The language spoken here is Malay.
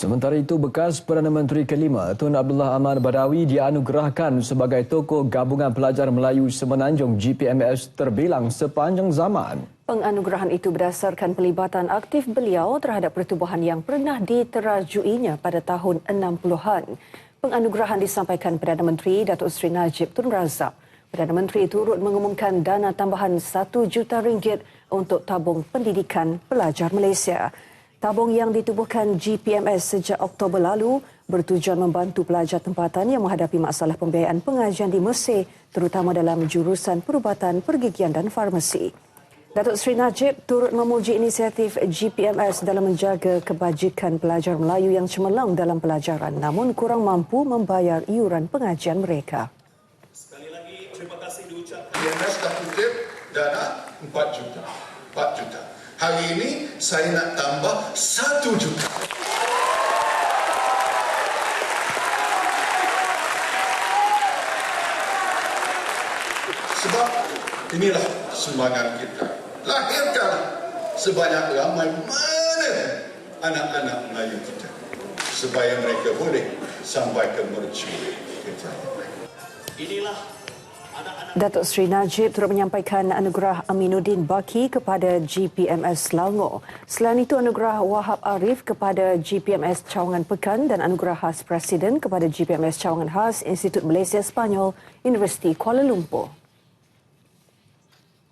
Sementara itu, bekas Perdana Menteri kelima Tun Abdullah Ahmad Badawi dianugerahkan sebagai tokoh Gabungan Pelajar Melayu Semenanjung GPMS terbilang sepanjang zaman. Penganugerahan itu berdasarkan pelibatan aktif beliau terhadap pertubuhan yang pernah diterajuinya pada tahun 60-an. Penganugerahan disampaikan Perdana Menteri Datuk Seri Najib Tun Razak. Perdana Menteri turut mengumumkan dana tambahan 1 juta ringgit untuk tabung pendidikan pelajar Malaysia. Tabung yang ditubuhkan GPMS sejak Oktober lalu bertujuan membantu pelajar tempatan yang menghadapi masalah pembiayaan pengajian di Mesir terutama dalam jurusan perubatan, pergigian dan farmasi. Datuk Seri Najib turut memuji inisiatif GPMS dalam menjaga kebajikan pelajar Melayu yang cemerlang dalam pelajaran namun kurang mampu membayar iuran pengajian mereka. Sekali lagi terima kasih diucapkan. GPMS dah kutip dana 4 juta. 4 juta. Hari ini saya nak tambah satu juta. Sebab inilah sumbangan kita. Lahirkan sebanyak ramai mana anak-anak Melayu kita. Supaya mereka boleh sampai ke mercu kita. Inilah Datuk Seri Najib turut menyampaikan anugerah Aminuddin Baki kepada GPMS Selangor. Selain itu anugerah Wahab Arif kepada GPMS Cawangan Pekan dan anugerah khas Presiden kepada GPMS Cawangan Khas Institut Malaysia Sepanyol Universiti Kuala Lumpur.